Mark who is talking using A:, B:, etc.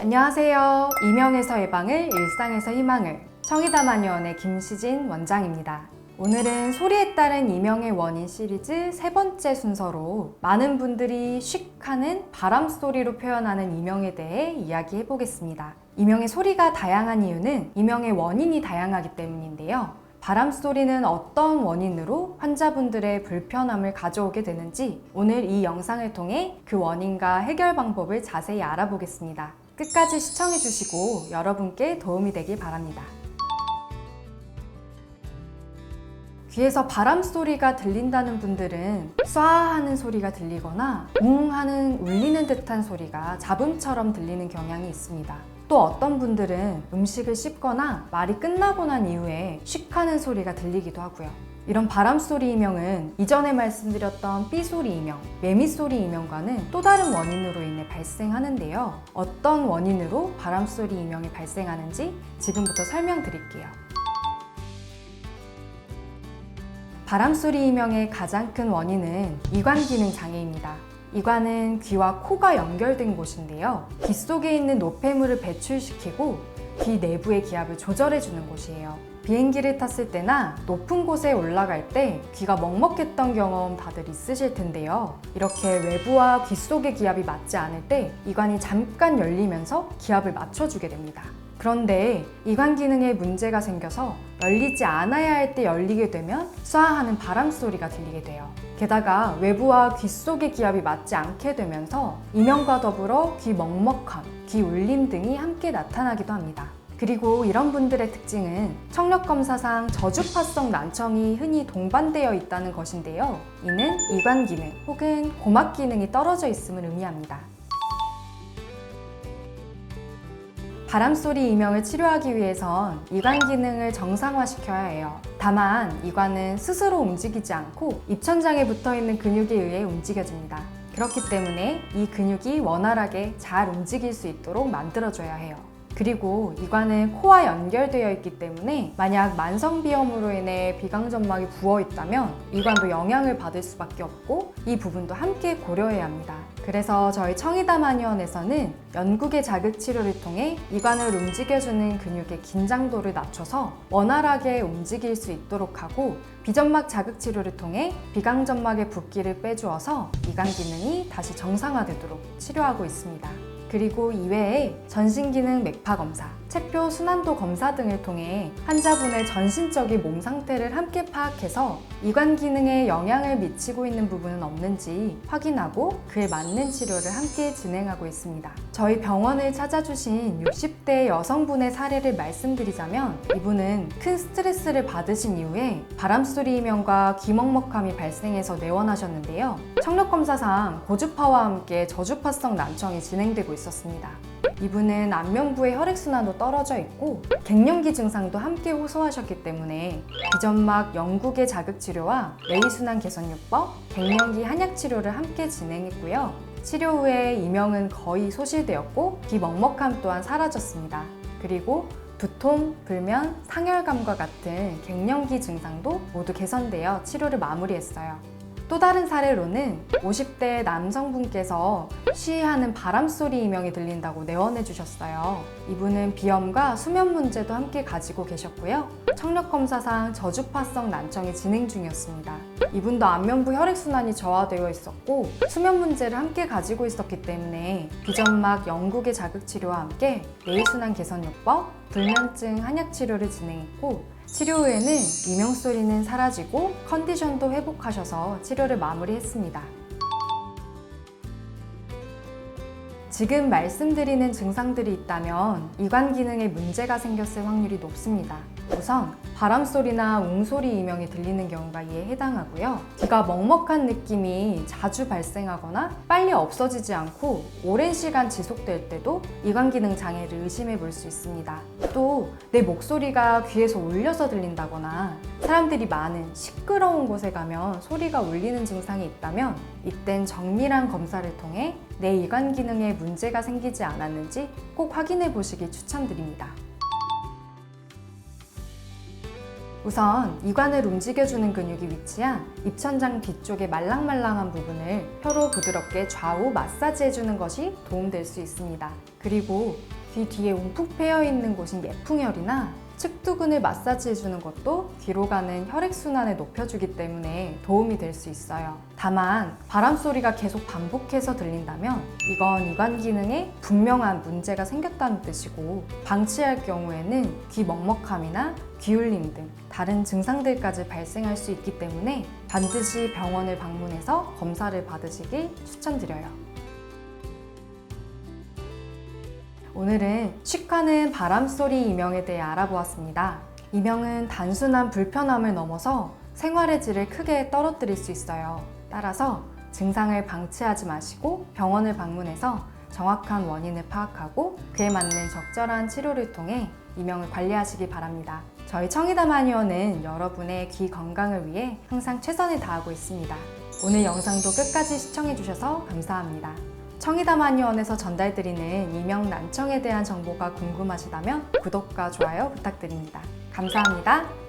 A: 안녕하세요. 이명에서 예방을 일상에서 희망을 청이다마니원의 김시진 원장입니다. 오늘은 소리에 따른 이명의 원인 시리즈 세 번째 순서로 많은 분들이 쉭 하는 바람 소리로 표현하는 이명에 대해 이야기해 보겠습니다. 이명의 소리가 다양한 이유는 이명의 원인이 다양하기 때문인데요. 바람 소리는 어떤 원인으로 환자분들의 불편함을 가져오게 되는지 오늘 이 영상을 통해 그 원인과 해결 방법을 자세히 알아보겠습니다. 끝까지 시청해 주시고 여러분께 도움이 되길 바랍니다. 귀에서 바람 소리가 들린다는 분들은 쏴 하는 소리가 들리거나 웅 하는 울리는 듯한 소리가 잡음처럼 들리는 경향이 있습니다. 또 어떤 분들은 음식을 씹거나 말이 끝나고 난 이후에 쉭 하는 소리가 들리기도 하고요. 이런 바람 소리 이명은 이전에 말씀드렸던 삐 소리 이명, 매미 소리 이명과는 또 다른 원인으로 인해 발생하는데요. 어떤 원인으로 바람 소리 이명이 발생하는지 지금부터 설명드릴게요. 바람 소리 이명의 가장 큰 원인은 이관 기능 장애입니다. 이관은 귀와 코가 연결된 곳인데요. 귀 속에 있는 노폐물을 배출시키고 귀 내부의 기압을 조절해주는 곳이에요. 비행기를 탔을 때나 높은 곳에 올라갈 때 귀가 먹먹했던 경험 다들 있으실 텐데요. 이렇게 외부와 귀 속의 기압이 맞지 않을 때 이관이 잠깐 열리면서 기압을 맞춰주게 됩니다. 그런데 이관 기능에 문제가 생겨서 열리지 않아야 할 때 열리게 되면 쏴 하는 바람 소리가 들리게 돼요. 게다가 외부와 귀 속의 기압이 맞지 않게 되면서 이명과 더불어 귀 먹먹함, 귀 울림 등이 함께 나타나기도 합니다. 그리고 이런 분들의 특징은 청력 검사상 저주파성 난청이 흔히 동반되어 있다는 것인데요. 이는 이관 기능 혹은 고막 기능이 떨어져 있음을 의미합니다. 바람소리 이명을 치료하기 위해선 이관 기능을 정상화시켜야 해요. 다만 이관은 스스로 움직이지 않고 입천장에 붙어 있는 근육에 의해 움직여집니다. 그렇기 때문에 이 근육이 원활하게 잘 움직일 수 있도록 만들어줘야 해요. 그리고 이관은 코와 연결되어 있기 때문에 만약 만성비염으로 인해 비강점막이 부어 있다면 이관도 영향을 받을 수밖에 없고 이 부분도 함께 고려해야 합니다. 그래서 저희 청이다 마니원에서는 연국의 자극 치료를 통해 이관을 움직여주는 근육의 긴장도를 낮춰서 원활하게 움직일 수 있도록 하고 비점막 자극 치료를 통해 비강점막의 붓기를 빼주어서 이관 기능이 다시 정상화되도록 치료하고 있습니다. 그리고 이외에 전신기능 맥파 검사, 체표 순환도 검사 등을 통해 환자분의 전신적인 몸 상태를 함께 파악해서 이관 기능에 영향을 미치고 있는 부분은 없는지 확인하고 그에 맞는 치료를 함께 진행하고 있습니다. 저희 병원을 찾아주신 60대 여성분의 사례를 말씀드리자면 이분은 큰 스트레스를 받으신 이후에 바람소리 이명과 귀먹먹함이 발생해서 내원하셨는데요. 청력검사상 고주파와 함께 저주파성 난청이 진행되고 있었습니다. 이분은 안면부의 혈액순환도 떨어져 있고 갱년기 증상도 함께 호소하셨기 때문에 비점막 영국의 자극 치료와 뇌이순환 개선요법, 갱년기 한약 치료를 함께 진행했고요. 치료 후에 이명은 거의 소실되었고 비먹먹함 또한 사라졌습니다. 그리고 두통, 불면, 상열감과 같은 갱년기 증상도 모두 개선되어 치료를 마무리했어요. 또 다른 사례로는 50대 남성분께서 시위하는 바람소리 이명이 들린다고 내원해 주셨어요. 이분은 비염과 수면 문제도 함께 가지고 계셨고요. 청력 검사상 저주파성 난청이 진행 중이었습니다. 이분도 안면부 혈액순환이 저하되어 있었고 수면 문제를 함께 가지고 있었기 때문에 비점막 영국의 자극 치료와 함께 뇌순환 개선요법, 불면증 한약 치료를 진행했고 치료 후에는 이명 소리는 사라지고 컨디션도 회복하셔서 치료를 마무리했습니다. 지금 말씀드리는 증상들이 있다면 이관 기능에 문제가 생겼을 확률이 높습니다. 우선 바람 소리나 웅소리 이명이 들리는 경우가 이에 해당하고요. 귀가 먹먹한 느낌이 자주 발생하거나 빨리 없어지지 않고 오랜 시간 지속될 때도 이관 기능 장애를 의심해 볼 수 있습니다. 또 내 목소리가 귀에서 울려서 들린다거나 사람들이 많은 시끄러운 곳에 가면 소리가 울리는 증상이 있다면 이땐 정밀한 검사를 통해 내 이관 기능에 문제가 생기지 않았는지 꼭 확인해 보시길 추천드립니다. 우선 이관을 움직여주는 근육이 위치한 입천장 뒤쪽의 말랑말랑한 부분을 혀로 부드럽게 좌우 마사지해주는 것이 도움될 수 있습니다. 그리고 귀 뒤에 움푹 패여 있는 곳인 예풍혈이나 측두근을 마사지해주는 것도 뒤로 가는 혈액순환을 높여주기 때문에 도움이 될 수 있어요. 다만 바람 소리가 계속 반복해서 들린다면 이건 이관 기능에 분명한 문제가 생겼다는 뜻이고 방치할 경우에는 귀 먹먹함이나 귀울림 등 다른 증상들까지 발생할 수 있기 때문에 반드시 병원을 방문해서 검사를 받으시길 추천드려요. 오늘은 쉬카는 바람소리 이명에 대해 알아보았습니다. 이명은 단순한 불편함을 넘어서 생활의 질을 크게 떨어뜨릴 수 있어요. 따라서 증상을 방치하지 마시고 병원을 방문해서 정확한 원인을 파악하고 그에 맞는 적절한 치료를 통해 이명을 관리하시기 바랍니다. 저희 청이다 마니어는 여러분의 귀 건강을 위해 항상 최선을 다하고 있습니다. 오늘 영상도 끝까지 시청해주셔서 감사합니다. 청이다 마니원에서 전달드리는 이명 난청에 대한 정보가 궁금하시다면 구독과 좋아요 부탁드립니다. 감사합니다.